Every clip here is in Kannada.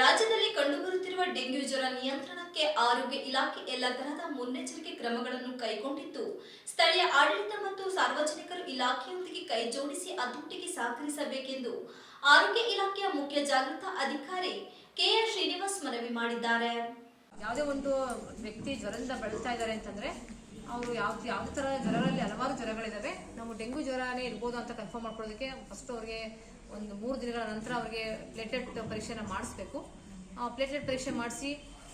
ರಾಜ್ಯದಲ್ಲಿ ಕಂಡುಬರುತ್ತಿರುವ ಡೆಂಗ್ಯೂ ಜ್ವರ ನಿಯಂತ್ರಣಕ್ಕೆ ಆರೋಗ್ಯ ಇಲಾಖೆ ಎಲ್ಲ ತರಹದ ಮುನ್ನೆಚ್ಚರಿಕೆ ಕ್ರಮಗಳನ್ನು ಕೈಗೊಂಡಿತ್ತು ಸ್ಥಳೀಯ ಆಡಳಿತ ಮತ್ತು ಸಾರ್ವಜನಿಕರು ಇಲಾಖೆಯೊಂದಿಗೆ ಕೈಜೋಡಿಸಿ ಅದೊಟ್ಟಿಗೆ ಸಹಕರಿಸಬೇಕೆಂದು ಆರೋಗ್ಯ ಇಲಾಖೆಯ ಮುಖ್ಯ ಜಾಗೃತ ಅಧಿಕಾರಿ ಕೆ ಕೆಆರ್ ಶ್ರೀನಿವಾಸ್ ಮನವಿ ಮಾಡಿದ್ದಾರೆ. ಯಾವುದೇ ಒಂದು ವ್ಯಕ್ತಿ ಜ್ವರದಿಂದ ಬಳಲ್ತಾ ಇದ್ದಾರೆ ಅಂತಂದ್ರೆ ಅವರು ಯಾವ ಯಾವುದೇ ಥರ ಜ್ವರಗಳಲ್ಲಿ ಹಲವಾರು ಜ್ವರಗಳಿದ್ದಾವೆ ನಾವು ಡೆಂಗು ಜ್ವರನೇ ಇರ್ಬೋದು ಅಂತ ಕನ್ಫರ್ಮ್ ಮಾಡ್ಕೊಳ್ಳೋದಕ್ಕೆ ಫಸ್ಟ್ ಅವ್ರಿಗೆ ಒಂದು ಮೂರು ದಿನಗಳ ನಂತರ ಅವ್ರಿಗೆ ಪ್ಲೇಟ್ಲೆಟ್ ಪರೀಕ್ಷೆನ ಮಾಡಿಸ್ಬೇಕು. ಪ್ಲೇಟ್ಲೆಟ್ ಪರೀಕ್ಷೆ ಮಾಡಿಸಿ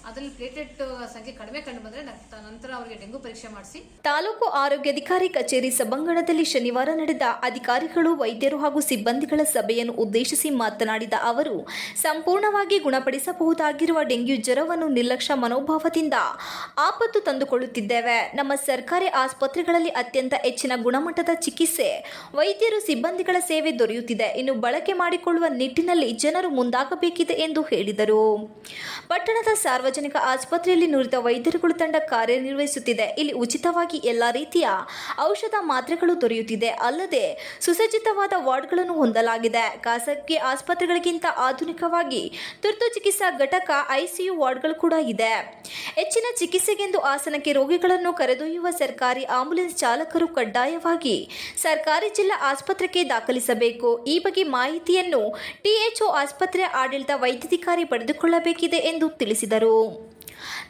ಅದರಲ್ಲಿ ಪ್ಲೇಟೆಟ್ ಸಂಖ್ಯೆ ಕಡಿಮೆ ಕಂಡು ಬಂದರೆ ನಂತರ ಅವರಿಗೆ ಡೆಂಗು ಪರೀಕ್ಷೆ ಮಾಡಿಸಿ. ತಾಲೂಕು ಆರೋಗ್ಯಾಧಿಕಾರಿ ಕಚೇರಿ ಸಭಾಂಗಣದಲ್ಲಿ ಶನಿವಾರ ನಡೆದ ಅಧಿಕಾರಿಗಳು, ವೈದ್ಯರು ಹಾಗೂ ಸಿಬ್ಬಂದಿಗಳ ಸಭೆಯನ್ನು ಉದ್ದೇಶಿಸಿ ಮಾತನಾಡಿದ ಅವರು, ಸಂಪೂರ್ಣವಾಗಿ ಗುಣಪಡಿಸಬಹುದಾಗಿರುವ ಡೆಂಗ್ಯೂ ಜ್ವರವನ್ನು ನಿರ್ಲಕ್ಷ್ಯ ಮನೋಭಾವದಿಂದ ಆಪತ್ತು ತಂದುಕೊಳ್ಳುತ್ತಿದ್ದೇವೆ. ನಮ್ಮ ಸರ್ಕಾರಿ ಆಸ್ಪತ್ರೆಗಳಲ್ಲಿ ಅತ್ಯಂತ ಹೆಚ್ಚಿನ ಗುಣಮಟ್ಟದ ಚಿಕಿತ್ಸೆ ವೈದ್ಯರು, ಸಿಬ್ಬಂದಿಗಳ ಸೇವೆ ದೊರೆಯುತ್ತಿದೆ. ಇನ್ನು ಬಳಕೆ ಮಾಡಿಕೊಳ್ಳುವ ನಿಟ್ಟಿನಲ್ಲಿ ಜನರು ಮುಂದಾಗಬೇಕಿದೆ ಎಂದು ಹೇಳಿದರು. ಪಟ್ಟಣದ ಸಾರ್ವಜನಿಕ ಆಸ್ಪತ್ರೆಯಲ್ಲಿ ನುರಿತ ವೈದ್ಯರುಗಳು ತಂಡ ಕಾರ್ಯನಿರ್ವಹಿಸುತ್ತಿದೆ. ಇಲ್ಲಿ ಉಚಿತವಾಗಿ ಎಲ್ಲ ರೀತಿಯ ಔಷಧ ಮಾತ್ರೆಗಳು ದೊರೆಯುತ್ತಿದೆ. ಅಲ್ಲದೆ ಸುಸಜ್ಜಿತವಾದ ವಾರ್ಡ್ಗಳನ್ನು ಹೊಂದಲಾಗಿದೆ. ಖಾಸಗಿ ಆಸ್ಪತ್ರೆಗಳಿಗಿಂತ ಆಧುನಿಕವಾಗಿ ತುರ್ತು ಚಿಕಿತ್ಸಾ ಘಟಕ, ಐಸಿಯು ವಾರ್ಡ್ಗಳು ಕೂಡ ಇದೆ. ಹೆಚ್ಚಿನ ಚಿಕಿತ್ಸೆಗೆಂದು ಆಸನಕ್ಕೆ ರೋಗಿಗಳನ್ನು ಕರೆದೊಯ್ಯುವ ಸರ್ಕಾರಿ ಆಂಬ್ಯುಲೆನ್ಸ್ ಚಾಲಕರು ಕಡ್ಡಾಯವಾಗಿ ಸರ್ಕಾರಿ ಜಿಲ್ಲಾ ಆಸ್ಪತ್ರೆಗೆ ದಾಖಲಿಸಬೇಕು. ಈ ಬಗ್ಗೆ ಮಾಹಿತಿಯನ್ನು ಟಿಎಚ್ಒ ಆಸ್ಪತ್ರೆ ಆಡಳಿತ ವೈದ್ಯಾಧಿಕಾರಿ ಪಡೆದುಕೊಳ್ಳಬೇಕಿದೆ ಎಂದು ತಿಳಿಸಿದರು. 그.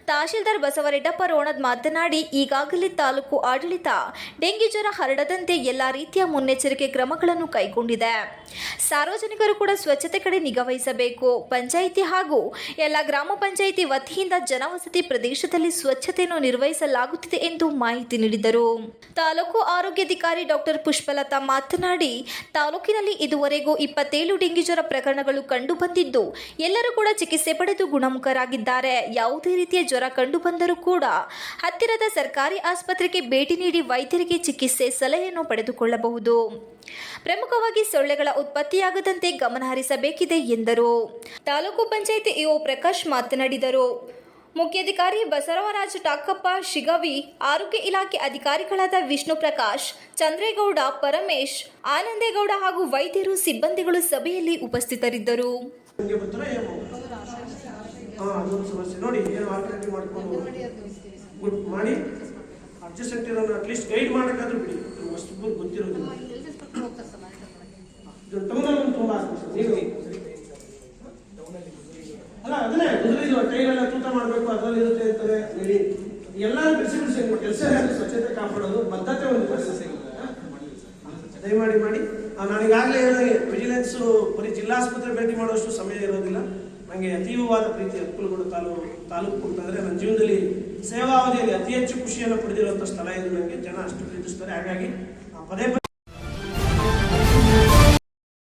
ತಹಶೀಲ್ದಾರ್ ಬಸವರೆಡ್ಡಪ್ಪ ರೋಣದ್ ಮಾತನಾಡಿ, ಈಗಾಗಲೇ ತಾಲೂಕು ಆಡಳಿತ ಡೆಂಗಿ ಜ್ವರ ಹರಡದಂತೆ ಎಲ್ಲ ರೀತಿಯ ಮುನ್ನೆಚ್ಚರಿಕೆ ಕ್ರಮಗಳನ್ನು ಕೈಗೊಂಡಿದೆ. ಸಾರ್ವಜನಿಕರು ಕೂಡ ಸ್ವಚ್ಛತೆ ಕಡೆ ನಿಗಾವಹಿಸಬೇಕು ಪಂಚಾಯಿತಿ ಹಾಗೂ ಎಲ್ಲ ಗ್ರಾಮ ಪಂಚಾಯಿತಿ ವತಿಯಿಂದ ಜನವಸತಿ ಪ್ರದೇಶದಲ್ಲಿ ಸ್ವಚ್ಛತೆಯನ್ನು ನಿರ್ವಹಿಸಲಾಗುತ್ತಿದೆ ಎಂದು ಮಾಹಿತಿ ನೀಡಿದರು. ತಾಲೂಕು ಆರೋಗ್ಯಾಧಿಕಾರಿ ಡಾಕ್ಟರ್ ಪುಷ್ಪಲತಾ ಮಾತನಾಡಿ, ತಾಲೂಕಿನಲ್ಲಿ ಇದುವರೆಗೂ ಇಪ್ಪತ್ತೇಳು ಡೆಂಗಿ ಜ್ವರ ಪ್ರಕರಣಗಳು ಕಂಡುಬಂದಿದ್ದು, ಎಲ್ಲರೂ ಕೂಡ ಚಿಕಿತ್ಸೆ ಪಡೆದು ಗುಣಮುಖರಾಗಿದ್ದಾರೆ. ಯಾವುದೇ ರೀತಿಯ ಜ್ವರ ಕಂಡುಬಂದರೂ ಕೂಡ ಹತ್ತಿರದ ಸರ್ಕಾರಿ ಆಸ್ಪತ್ರೆಗೆ ಭೇಟಿ ನೀಡಿ ವೈದ್ಯರಿಗೆ ಚಿಕಿತ್ಸೆ ಸಲಹೆಯನ್ನು ಪಡೆದುಕೊಳ್ಳಬಹುದು. ಪ್ರಮುಖವಾಗಿ ಸೊಳ್ಳೆಗಳ ಉತ್ಪತ್ತಿಯಾಗದಂತೆ ಗಮನಹರಿಸಬೇಕಿದೆ ಎಂದರು. ತಾಲೂಕು ಪಂಚಾಯಿತಿ ಇಒ ಪ್ರಕಾಶ್ ಮಾತನಾಡಿದರು. ಮುಖ್ಯಾಧಿಕಾರಿ ಬಸವರಾಜ ಟಾಕಪ್ಪ ಶಿಗವಿ, ಆರೋಗ್ಯ ಇಲಾಖೆ ಅಧಿಕಾರಿಗಳಾದ ವಿಷ್ಣು ಪ್ರಕಾಶ್, ಚಂದ್ರೇಗೌಡ, ಪರಮೇಶ್, ಆನಂದೇಗೌಡ ಹಾಗೂ ವೈದ್ಯರು ಸಿಬ್ಬಂದಿಗಳು ಸಭೆಯಲ್ಲಿ ಉಪಸ್ಥಿತರಿದ್ದರು. ನಿಮಗೆ ಬರ್ತಾರ ಏನು? ಹಾಂ, ಅದೊಂದು ಸಮಸ್ಯೆ. ನೋಡಿ, ಏನು ಆಲ್ಟರ್ನೇಟಿವ್ ಮಾಡ್ಕೊಂಡು ಗುಡ್ ಮಾಡಿ adjustment at at least guide ಮಾಡೋಕ್ಕಾದ್ರೂ ಬಿಡಿ. ಅಷ್ಟು ಗೊತ್ತಿರೋದಿಲ್ಲ. ಇದು ಟೌನಲ್ಲಿ ತುಂಬ ಆಗ್ತದೆ ನೀವು ಅಲ್ಲ, ಅದನ್ನೇ ಕುದುರೆ ಕೈಗೆಲ್ಲ ತೂಕ ಮಾಡಬೇಕು, ಅದರಲ್ಲಿ ಇರುತ್ತೆ ಅಂತಾರೆ. ಹೇಳಿ. ಎಲ್ಲ ಬಿಡಿಸಿ ಬಿಡಿಸಿ ಕೆಲಸ ಸ್ವಚ್ಛತೆ ಕಾಪಾಡೋದು, ಬದ್ಧತೆ ಒಂದು ಕೆಲಸ ದಯಮಾಡಿ ಮಾಡಿ. ಈಗಾಗಲೇ ಹೇಳಿದಾಗೆ ವಿಜಿಲೆನ್ಸ್ ಬರೀ ಜಿಲ್ಲಾಸ್ಪತ್ರೆ ಭೇಟಿ ಮಾಡುವಷ್ಟು ಸಮಯ ಇರೋದಿಲ್ಲ. ನನಗೆ ಅತೀವವಾದ ಪ್ರೀತಿ ಅಕ್ಕಲಗೂಡು ತಾಲೂಕು ತಾಲೂಕು ಅಂತಂದರೆ ನನ್ನ ಜೀವನದಲ್ಲಿ ಸೇವಾ ಅವಧಿಯಲ್ಲಿ ಅತಿ ಹೆಚ್ಚು ಖುಷಿಯನ್ನು ಪಡೆದಿರುವಂಥ ಸ್ಥಳ ಇದು. ನನಗೆ ಜನ ಅಷ್ಟು ಪ್ರೀತಿಸ್ತಾರೆ. ಹಾಗಾಗಿ ಪದೇ ಪದೇ